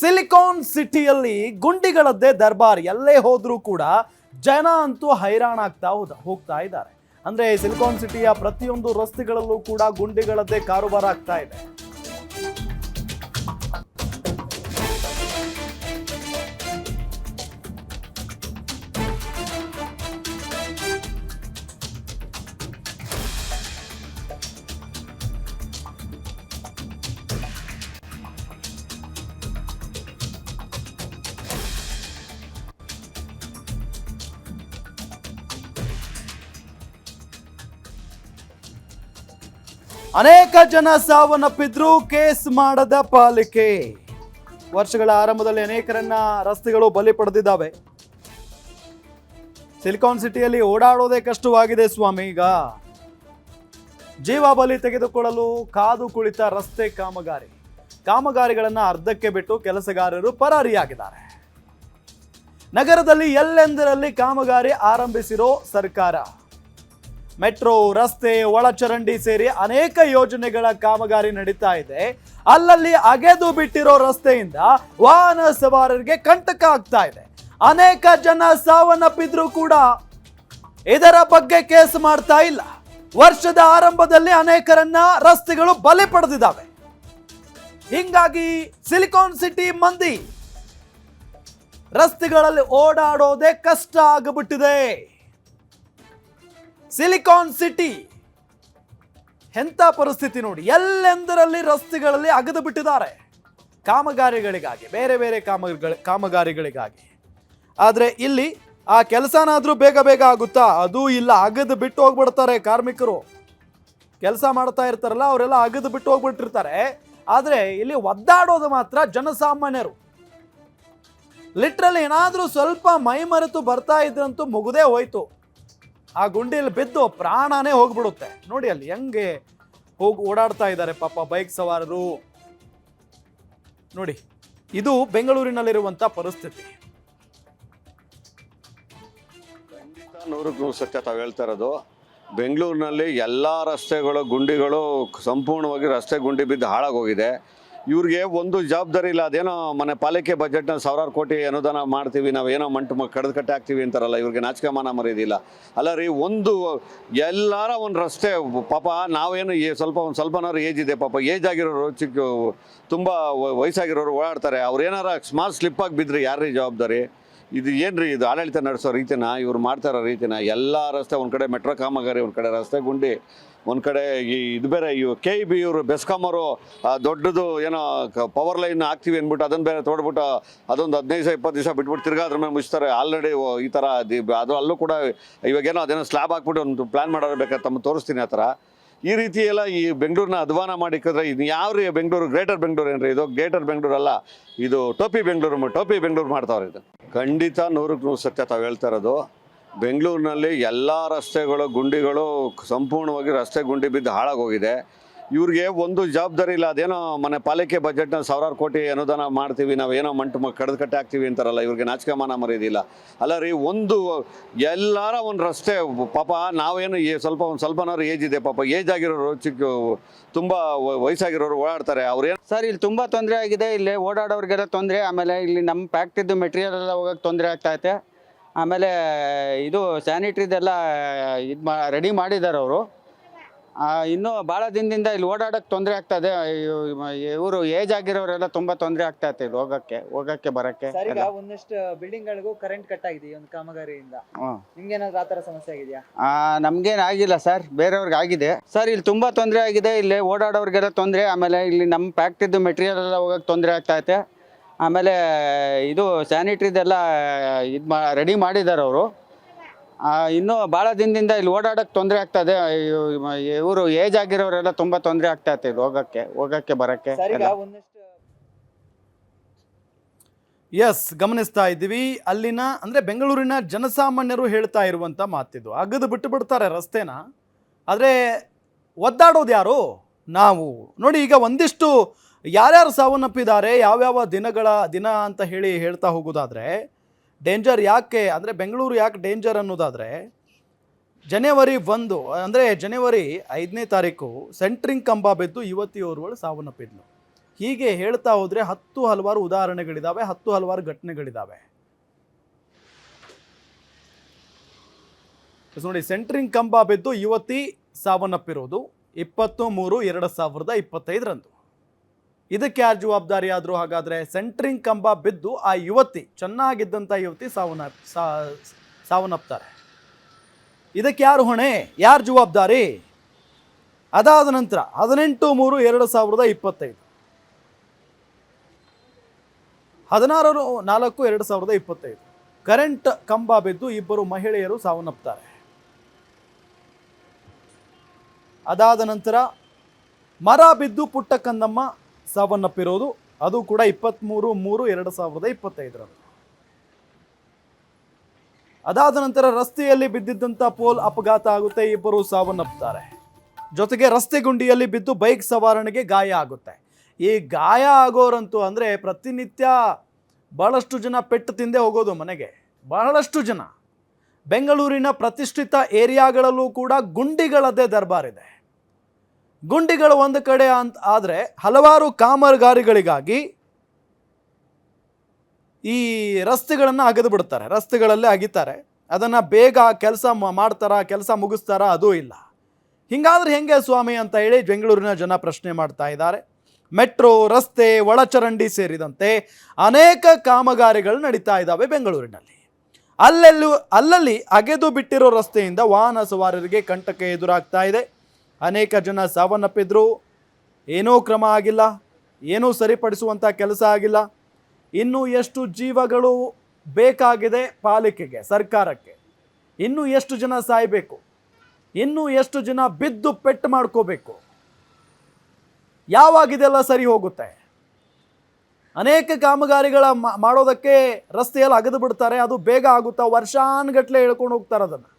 Silicon ಸಿಟಿಯಲ್ಲಿ ಗುಂಡಿಗಳದ್ದೇ ದರ್ಬಾರ್, ಎಲ್ಲೇ ಹೋದ್ರೂ ಕೂಡ ಜನ ಅಂತೂ ಹೈರಾಣಾಗ್ತಾ ಹೋದ ಹೋಗ್ತಾ ಇದ್ದಾರೆ. ಅಂದ್ರೆ ಸಿಲಿಕಾನ್ ಸಿಟಿಯ ಪ್ರತಿಯೊಂದು ರಸ್ತೆಗಳಲ್ಲೂ ಕೂಡ ಗುಂಡಿಗಳದ್ದೇ ಕಾರುಬಾರ ಆಗ್ತಾ ಇದೆ. ಅನೇಕ ಜನ ಸಾವನ್ನಪ್ಪಿದ್ರು ಕೇಸ್ ಮಾಡದ ಪಾಲಿಕೆ. ವರ್ಷಗಳ ಆರಂಭದಲ್ಲಿ ಅನೇಕರನ್ನ ರಸ್ತೆಗಳು ಬಲಿ ಪಡೆದಿದ್ದಾವೆ. ಸಿಲಿಕಾನ್ ಸಿಟಿಯಲ್ಲಿ ಓಡಾಡೋದೇ ಕಷ್ಟವಾಗಿದೆ ಸ್ವಾಮಿ ಈಗ. ಜೀವ ಬಲಿ ತೆಗೆದುಕೊಳ್ಳಲು ಕಾದು ಕುಳಿತ ರಸ್ತೆ ಕಾಮಗಾರಿ. ಕಾಮಗಾರಿಗಳನ್ನ ಅರ್ಧಕ್ಕೆ ಬಿಟ್ಟು ಕೆಲಸಗಾರರು ಪರಾರಿಯಾಗಿದ್ದಾರೆ. ನಗರದಲ್ಲಿ ಎಲ್ಲೆಂದರಲ್ಲಿ ಕಾಮಗಾರಿ ಆರಂಭಿಸಿರೋ ಸರ್ಕಾರ? ಮೆಟ್ರೋ, ರಸ್ತೆ, ಒಳಚರಂಡಿ ಸೇರಿ ಅನೇಕ ಯೋಜನೆಗಳ ಕಾಮಗಾರಿ ನಡೀತಾ ಇದೆ. ಅಲ್ಲಲ್ಲಿ ಅಗೆದು ಬಿಟ್ಟಿರೋ ರಸ್ತೆಯಿಂದ ವಾಹನ ಸವಾರರಿಗೆ ಕಂಟಕ ಆಗ್ತಾ ಇದೆ. ಅನೇಕ ಜನ ಸಾವನ್ನಪ್ಪಿದ್ರು ಕೂಡ ಇದರ ಬಗ್ಗೆ ಕೇಸ್ ಮಾಡ್ತಾ ಇಲ್ಲ. ವರ್ಷದ ಆರಂಭದಲ್ಲಿ ಅನೇಕರನ್ನ ರಸ್ತೆಗಳು ಬಲೆ ಪಡೆದಿದ್ದಾವೆ. ಹಿಂಗಾಗಿ ಸಿಲಿಕಾನ್ ಸಿಟಿ ಮಂದಿ ರಸ್ತೆಗಳಲ್ಲಿ ಓಡಾಡೋದೇ ಕಷ್ಟ ಆಗಿಬಿಟ್ಟಿದೆ. Silicon city. ಎಂಥ ಪರಿಸ್ಥಿತಿ ನೋಡಿ, ಎಲ್ಲೆಂದರಲ್ಲಿ ರಸ್ತೆಗಳಲ್ಲಿ ಅಗದು ಬಿಟ್ಟಿದ್ದಾರೆ? ಕಾಮಗಾರಿಗಳಿಗಾಗಿ, ಬೇರೆ ಬೇರೆ ಕಾಮಗಳ, ಕಾಮಗಾರಿಗಳಿಗಾಗಿ. ಆದರೆ ಇಲ್ಲಿ ಆ ಕೆಲಸನಾದರೂ ಬೇಗ ಬೇಗ ಆಗುತ್ತಾ? ಅದು ಇಲ್ಲ, ಅಗದು ಬಿಟ್ಟು ಹೋಗ್ಬಿಡ್ತಾರೆ ಕಾರ್ಮಿಕರು. ಕೆಲಸ ಮಾಡ್ತಾ ಇರ್ತಾರಲ್ಲ, ಅವರೆಲ್ಲ ಅಗದು ಬಿಟ್ಟು ಹೋಗ್ಬಿಟ್ಟಿರ್ತಾರೆ. ಆದರೆ ಇಲ್ಲಿ ಒದ್ದಾಡೋದು ಮಾತ್ರ ಜನಸಾಮಾನ್ಯರು. ಲಿಟ್ರಲ್ಲಿ ಏನಾದರೂ ಸ್ವಲ್ಪ ಮೈ ಮರೆತು ಬರ್ತಾ ಇದ್ರಂತೂ ಮುಗುದೇ ಹೋಯ್ತು. ಆ ಗುಂಡಿಯಲ್ಲಿ ಬಿದ್ದು ಪ್ರಾಣನೇ ಹೋಗ್ಬಿಡುತ್ತೆ. ನೋಡಿ ಅಲ್ಲಿ ಹೆಂಗೆ ಹೋಗಿ ಓಡಾಡ್ತಾ ಇದ್ದಾರೆ ಪಾಪ ಬೈಕ್ ಸವಾರರು. ನೋಡಿ, ಇದು ಬೆಂಗಳೂರಿನಲ್ಲಿರುವಂತ ಪರಿಸ್ಥಿತಿ. ನೂರಕ್ಕೆ ನೂರು ಸತ್ಯ ತಾವು ಹೇಳ್ತಾ ಇರೋದು. ಬೆಂಗಳೂರಿನಲ್ಲಿ ಎಲ್ಲ ರಸ್ತೆಗಳು, ಗುಂಡಿಗಳು ಸಂಪೂರ್ಣವಾಗಿ ರಸ್ತೆ ಗುಂಡಿ ಬಿದ್ದು ಹಾಳಾಗೋಗಿದೆ ಇವ್ರಿಗೆ ಒಂದು ಜವಾಬ್ದಾರಿ ಇಲ್ಲ. ಅದೇನೋ ಮನೆ ಪಾಲಿಕೆ ಬಜೆಟ್ನ ಸಾವಿರಾರು ಕೋಟಿ ಅನುದಾನ ಮಾಡ್ತೀವಿ ಏನೋ ಮಂಟು ಕಡ್ದು ಕಟ್ಟೆ ಹಾಕ್ತೀವಿ ಅಂತಾರಲ್ಲ, ಇವ್ರಿಗೆ ನಾಚಿಕೆ ಮಾನ ಅಲ್ಲ ರೀ, ಒಂದು ಎಲ್ಲಾರ ಒಂದು ರಸ್ತೆ, ಪಾಪ ನಾವೇನು ಸ್ವಲ್ಪ ಒಂದು ಸ್ವಲ್ಪನಾರು ಏಜ್ ಇದೆ, ಪಾಪ ಏಜ್ ಆಗಿರೋರು ಚಿಕ್ಕ, ತುಂಬ ವಯಸ್ಸಾಗಿರೋರು ಓಡಾಡ್ತಾರೆ. ಅವ್ರು ಏನಾರ ಸ್ಮಾರ್ಟ್ ಸ್ಲಿಪ್ ಆಗಿ ಬಿದ್ದರೆ ಯಾರೀ ಜವಾಬ್ದಾರಿ? ಇದು ಏನ್ರಿ ಇದು ಆಡಳಿತ ನಡೆಸೋ ರೀತಿನ, ಇವ್ರು ಮಾಡ್ತಾರ ರೀತಿನ, ಎಲ್ಲ ರಸ್ತೆ ಒಂದು ಕಡೆ ಮೆಟ್ರೋ ಕಾಮಗಾರಿ, ಒಂದು ಕಡೆ ರಸ್ತೆ ಗುಂಡಿ, ಒಂದು ಕಡೆ ಈ ಇದು ಬೇರೆ, ಇವು ಕೆ ಇ ಬಿ ಇವರು ಬೆಸ್ಕಾಮರು ದೊಡ್ಡದು ಏನೋ ಪವರ್ ಲೈನ್ ಹಾಕ್ತೀವಿ ಅಂದ್ಬಿಟ್ಟು ಅದನ್ನು ಬೇರೆ ತೋಡ್ಬಿಟ್ಟು ಅದೊಂದು ಹದಿನೈದು ದಿವಸ, ಇಪ್ಪತ್ತು ದಿವಸ ಬಿಟ್ಬಿಟ್ಟು ತಿರ್ಗಾ ಅದ್ರ ಮೇಲೆ ಮುಚ್ತಾರೆ. ಆಲ್ರೆಡಿ ಈ ಥರ ಅದು ಅಲ್ಲೂ ಕೂಡ ಇವಾಗೇನೋ ಅದೇನೋ ಸ್ಲ್ಯಾಬ್ ಹಾಕ್ಬಿಟ್ಟು ಒಂದು ಪ್ಲ್ಯಾನ್ ಮಾಡೋರು ಬೇಕಾದ್ರೆ ತಮ್ಮ ತೋರಿಸ್ತೀನಿ ಆ ಥರ ಈ ರೀತಿ ಎಲ್ಲ ಈ ಬೆಂಗಳೂರನ್ನ ಅಧ್ವಾನ ಮಾಡಿಕ್ಕಿದ್ರೆ ಇದು ಯಾವ ಬೆಂಗಳೂರು? ಗ್ರೇಟರ್ ಬೆಂಗಳೂರು ಏನ್ರಿ ಇದು? ಗ್ರೇಟರ್ ಬೆಂಗಳೂರು ಅಲ್ಲ, ಇದು ಟೋಪಿ ಬೆಂಗಳೂರು ಟೋಪಿ ಬೆಂಗಳೂರು ಮಾಡ್ತಾವ್ರೆ ಇದು. ಖಂಡಿತ ನೂರಕ್ಕೆ ನೂರು ಸತ್ಯ ತಾವು ಹೇಳ್ತಾ ಇರೋದು. ಬೆಂಗಳೂರಿನಲ್ಲಿ ಎಲ್ಲ ರಸ್ತೆಗಳು, ಗುಂಡಿಗಳು, ಸಂಪೂರ್ಣವಾಗಿ ರಸ್ತೆ ಗುಂಡಿ ಬಿದ್ದು ಹಾಳಾಗೋಗಿದೆ ಇವ್ರಿಗೆ ಒಂದು ಜವಾಬ್ದಾರಿ ಇಲ್ಲ. ಅದೇನೋ ಮನೆ ಪಾಲಿಕೆ ಬಜೆಟ್ನ ಸಾವಿರಾರು ಕೋಟಿ ಅನುದಾನ ಮಾಡ್ತೀವಿ ಏನೋ ಮಂಟು ಕಡ್ದು ಕಟ್ಟೆ ಹಾಕ್ತೀವಿ ಅಂತಾರಲ್ಲ, ಇವ್ರಿಗೆ ನಾಚಿಕೆ ಮಾನ ಮರ್ಯಾದಿಲ್ಲ ಅಲ್ಲ ರೀ, ಒಂದು ಎಲ್ಲಾರ ಒಂದು ರಸ್ತೆ, ಪಾಪ ನಾವೇನು ಸ್ವಲ್ಪ ಒಂದು ಸ್ವಲ್ಪನಾರು ಏಜ್ ಇದೆ, ಪಾಪ ಏಜ್ ಆಗಿರೋರು ಚಿಕ್ಕ ತುಂಬ ವಯಸ್ಸಾಗಿರೋರು ಓಡಾಡ್ತಾರೆ, ಅವ್ರೇನು ಸರ್, ಇಲ್ಲಿ ತುಂಬಾ ತೊಂದರೆ ಆಗಿದೆ, ಇಲ್ಲಿ ಓಡಾಡೋರಿಗೆಲ್ಲ ತೊಂದರೆ, ಆಮೇಲೆ ಇಲ್ಲಿ ನಮ್ಮ ಫ್ಯಾಕ್ಟ್ರಿದು ಮೆಟೀರಿಯಲ್ ಎಲ್ಲ ಹೋಗಕ್ಕೆ ತೊಂದರೆ ಆಗ್ತೈತೆ ಆಮೇಲೆ ಇದು ಸ್ಯಾನಿಟ್ರಿದೆಲ್ಲ ಇದು ಮಾ ರೆಡಿ ಮಾಡಿದ್ದಾರೆ ಅವರು ಇನ್ನು ಭಾಳ ದಿನದಿಂದ ಇಲ್ಲಿ ಓಡಾಡಕ್ಕೆ ತೊಂದರೆ ಆಗ್ತದೆ ಇವರು ಏಜ್ ಆಗಿರೋರೆಲ್ಲ ತುಂಬ ತೊಂದರೆ ಇದೆ ಇಲ್ಲಿ ಹೋಗಕ್ಕೆ ಹೋಗಕ್ಕೆ ಬರಕ್ಕೆ ಸರ್ ಈಗ. ಒಂದಷ್ಟು ಬಿಲ್ಡಿಂಗ್ ಗಳಿಗೂ ಕರೆಂಟ್ ಕಟ್ ಆಗಿದೆ ಈ ಒಂದು ಕಾಮಗಾರಿಯಿಂದ. ಹ್ಮ್. ನಿಮ್ಗೆ ಏನಾದ್ರು ಆತರ ಸಮಸ್ಯೆ ಆಗಿದೆಯಾ? ಆ, ನಮ್ಗೇನ್ ಆಗಿಲ್ಲ ಸರ್ ಬೇರೆಯವ್ರಿಗೆ ಆಗಿದೆ. ಸರ್ ಇಲ್ಲಿ ತುಂಬಾ ತೊಂದರೆ ಆಗಿದೆ ಇಲ್ಲಿ ಓಡಾಡೋರಿಗೆಲ್ಲ ತೊಂದರೆ ಆಮೇಲೆ ಇಲ್ಲಿ ನಮ್ಮ ಫ್ಯಾಕ್ಟ್ರಿದು ಮೆಟೀರಿಯಲ್ ಎಲ್ಲ ಹೋಗಕ್ಕೆ ತೊಂದರೆ ಐತೆ ಆಮೇಲೆ ಇದು ಸ್ಯಾನಿಟ್ರಿದೆಲ್ಲ ಇದು ಮಾ ರೆಡಿ ಮಾಡಿದ್ದಾರೆ ಅವರು ಇನ್ನು ಭಾಳ ದಿನದಿಂದ ಇಲ್ಲಿ ಓಡಾಡಕ್ಕೆ ತೊಂದರೆ ಆಗ್ತದೆ. ಇವರು ಏಜ್ ಆಗಿರೋರೆಲ್ಲ ತುಂಬ ತೊಂದರೆ ಆಗ್ತೈತೆ ಇಲ್ಲಿ ಹೋಗಕ್ಕೆ ಹೋಗಕ್ಕೆ ಬರಕ್ಕೆ ಎಸ್ ಗಮನಿಸ್ತಾ ಇದ್ದೀವಿ. ಅಲ್ಲಿನ ಅಂದ್ರೆ ಬೆಂಗಳೂರಿನ ಜನಸಾಮಾನ್ಯರು ಹೇಳ್ತಾ ಇರುವಂತ ಮಾತಿದು. ಅಗದು ಬಿಟ್ಟು ಬಿಡ್ತಾರೆ ರಸ್ತೆನ. ಆದರೆ ಒದ್ದಾಡೋದು ಯಾರು? ನಾವು. ನೋಡಿ ಈಗ ಒಂದಿಷ್ಟು ಯಾರ್ಯಾರು ಸಾವನ್ನಪ್ಪಿದ್ದಾರೆ ಯಾವ್ಯಾವ ದಿನಗಳ ದಿನ ಅಂತ ಹೇಳಿ ಹೇಳ್ತಾ ಹೋಗೋದಾದ್ರೆ ಡೇಂಜರ್ ಯಾಕೆ, ಅಂದರೆ ಬೆಂಗಳೂರು ಯಾಕೆ ಡೇಂಜರ್ ಅನ್ನೋದಾದರೆ ಜನವರಿ ಒಂದು, ಅಂದರೆ ಜನವರಿ ಐದನೇ ತಾರೀಕು ಸೆಂಟ್ರಿಂಗ್ ಕಂಬ ಬಿದ್ದು ಯುವತಿಯೋರ್ವಳು ಸಾವನ್ನಪ್ಪಿದ್ಲು. ಹೀಗೆ ಹೇಳ್ತಾ ಹೋದರೆ ಹತ್ತು ಹಲವಾರು ಉದಾಹರಣೆಗಳಿದ್ದಾವೆ ಹತ್ತು ಹಲವಾರು ಘಟನೆಗಳಿದ್ದಾವೆ ನೋಡಿ ಸೆಂಟ್ರಿಂಗ್ ಕಂಬ ಬಿದ್ದು ಯುವತಿ ಸಾವನ್ನಪ್ಪಿರೋದು ಇಪ್ಪತ್ತು ಮೂರು ಎರಡು ಸಾವಿರದ ಇಪ್ಪತ್ತೈದರಂದು. ಇದಕ್ಕೆ ಯಾರು ಜವಾಬ್ದಾರಿ ಆದರೂ ಹಾಗಾದರೆ ಸೆಂಟ್ರಿಂಗ್ ಕಂಬ ಬಿದ್ದು ಆ ಯುವತಿ ಚೆನ್ನಾಗಿದ್ದಂಥ ಯುವತಿ ಸಾವನ್ನ ಸಾವನ್ನಪ್ತಾರೆ. ಇದಕ್ಕೆ ಯಾರು ಹೊಣೆ? ಯಾರು ಜವಾಬ್ದಾರಿ? ಅದಾದ ನಂತರ ಹದಿನೆಂಟು ಮೂರು ಎರಡು ಸಾವಿರದ ಇಪ್ಪತ್ತೈದು. ಹದಿನಾರು ನಾಲ್ಕು ಎರಡು ಸಾವಿರದ ಇಪ್ಪತ್ತೈದು. ಕರೆಂಟ್ ಕಂಬ ಬಿದ್ದು ಇಬ್ಬರು ಮಹಿಳೆಯರು ಸಾವನ್ನಪ್ತಾರೆ. ಅದಾದ ನಂತರ ಮರ ಬಿದ್ದು ಪುಟ್ಟ ಕಂದಮ್ಮ ಸಾವನ್ನಪ್ಪಿರೋದು. ಅದು ಕೂಡ ಇಪ್ಪತ್ತ್ಮೂರು ಮೂರು, ಎರಡು ಸಾವಿರದ ಇಪ್ಪತ್ತೈದರಲ್ಲಿ. ಅದಾದ ನಂತರ ರಸ್ತೆಯಲ್ಲಿ ಬಿದ್ದಿದ್ದಂಥ ಪೋಲ್ ಅಪಘಾತ ಆಗುತ್ತೆ, ಇಬ್ಬರು ಸಾವನ್ನಪ್ಪುತ್ತಾರೆ ಜೊತೆಗೆ ರಸ್ತೆ ಗುಂಡಿಯಲ್ಲಿ ಬಿದ್ದು ಬೈಕ್ ಸವಾರಣೆಗೆ ಗಾಯ ಆಗುತ್ತೆ. ಈ ಗಾಯ ಆಗೋರಂತೂ ಅಂದರೆ ಪ್ರತಿನಿತ್ಯ ಬಹಳಷ್ಟು ಜನ ಪೆಟ್ಟು ತಿಂದೆ ಹೋಗೋದು ಮನೆಗೆ. ಬಹಳಷ್ಟು ಜನ. ಬೆಂಗಳೂರಿನ ಪ್ರತಿಷ್ಠಿತ ಏರಿಯಾಗಳಲ್ಲೂ ಕೂಡ ಗುಂಡಿಗಳದ್ದೇ ದರ್ಬಾರಿದೆ ಗುಂಡಿಗಳು ಒಂದು ಕಡೆ ಅಂತ ಆದರೆ ಹಲವಾರು ಕಾಮಗಾರಿಗಳಿಗಾಗಿ ಈ ರಸ್ತೆಗಳನ್ನು ಅಗೆದು ಬಿಡ್ತಾರೆ, ರಸ್ತೆಗಳಲ್ಲೇ ಅಗಿತಾರೆ. ಅದನ್ನು ಬೇಗ ಕೆಲಸ ಮಾಡ್ತಾರಾ, ಕೆಲಸ ಮುಗಿಸ್ತಾರಾ ಅದೂ ಇಲ್ಲ. ಹಿಂಗಾದ್ರೆ ಹೆಂಗೆ ಸ್ವಾಮಿ ಅಂತ ಹೇಳಿ ಬೆಂಗಳೂರಿನ ಜನ ಪ್ರಶ್ನೆ ಮಾಡ್ತಾ ಇದ್ದಾರೆ. ಮೆಟ್ರೋ, ರಸ್ತೆ, ಒಳಚರಂಡಿ ಸೇರಿದಂತೆ ಅನೇಕ ಕಾಮಗಾರಿಗಳು ನಡೀತಾ ಇದ್ದಾವೆ ಬೆಂಗಳೂರಿನಲ್ಲಿ. ಅಲ್ಲೆಲ್ಲೂ, ಅಲ್ಲಲ್ಲಿ ಅಗೆದು ಬಿಟ್ಟಿರೋ ರಸ್ತೆಯಿಂದ ವಾಹನ ಸವಾರರಿಗೆ ಕಂಟಕ ಎದುರಾಗ್ತಾ ಇದೆ. ಅನೇಕ ಜನ ಸಾವನ್ನಪ್ಪಿದ್ರು. ಏನೂ ಕ್ರಮ ಆಗಿಲ್ಲ, ಏನೂ ಸರಿಪಡಿಸುವಂಥ ಕೆಲಸ ಆಗಿಲ್ಲ. ಇನ್ನು ಎಷ್ಟು ಜೀವಗಳು ಬೇಕಾಗಿದೆ ಪಾಲಿಕೆಗೆ, ಸರ್ಕಾರಕ್ಕೆ? ಇನ್ನೂ ಎಷ್ಟು ಜನ ಸಾಯಬೇಕು? ಇನ್ನೂ ಎಷ್ಟು ಜನ ಬಿದ್ದು ಪೆಟ್ಟು ಮಾಡ್ಕೋಬೇಕು? ಯಾವಾಗಿದೆಲ್ಲ ಸರಿ ಹೋಗುತ್ತೆ? ಅನೇಕ ಕಾಮಗಾರಿಗಳ ಮಾಡೋದಕ್ಕೆ ರಸ್ತೆಯಲ್ಲಿ ಅಗದು ಬಿಡ್ತಾರೆ, ಅದು ಬೇಗ ಆಗುತ್ತಾ ವರ್ಷಾನ್ಗಟ್ಲೆ ಹೇಳ್ಕೊಂಡು ಹೋಗ್ತಾರೆ ಅದನ್ನು